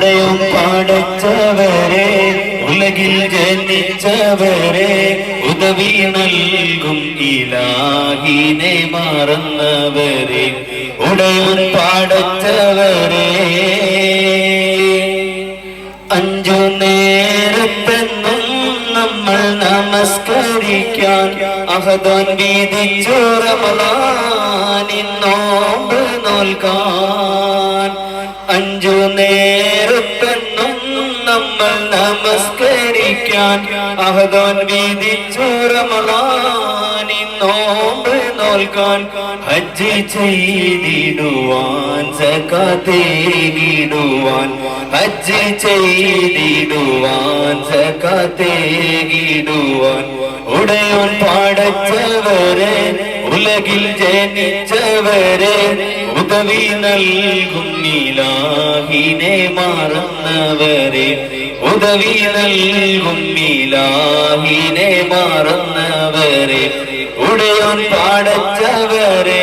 ഉടയും പാടച്ചവരെ ഉലകിൽ ജനിച്ചവരെ ഉദവി നൽകും ഇലാഹിനെ മറന്നവരെ ഉടയും പാടച്ചവരെ. അഞ്ചു നേരത്തെന്നും നമ്മൾ നമസ്കരിക്കാൻ അഹദാൻ വീതിച്ചു റമളാനിൻ നോമ്പ് നോൽക്കാൻ അഞ്ചു നേരത്തെന്നും നമ്മൾ നമസ്കരിക്കാൻ അഹദോൻ വീതിച്ചു റമളാനിൻ നോമ്പ് നോൽക്കാൻ ഹജ്ജ് ചെയ്തിടുവാൻ സകാത്തേകിടുവാൻ ഹജ്ജ് ചെയ്തിടുവാൻ സകാത്തേകിടുവാൻ ഉടയോൻ പാടച്ചവരെ ഉലകിൽ ജനിച്ചവരെ ഉദവി നൽകും നീലാഹിനെ മറന്നവരെ ഉദവി നൽകും മീലാഹിനെ മാറുന്നവരെ ഉടയോൻ പാടച്ചവരെ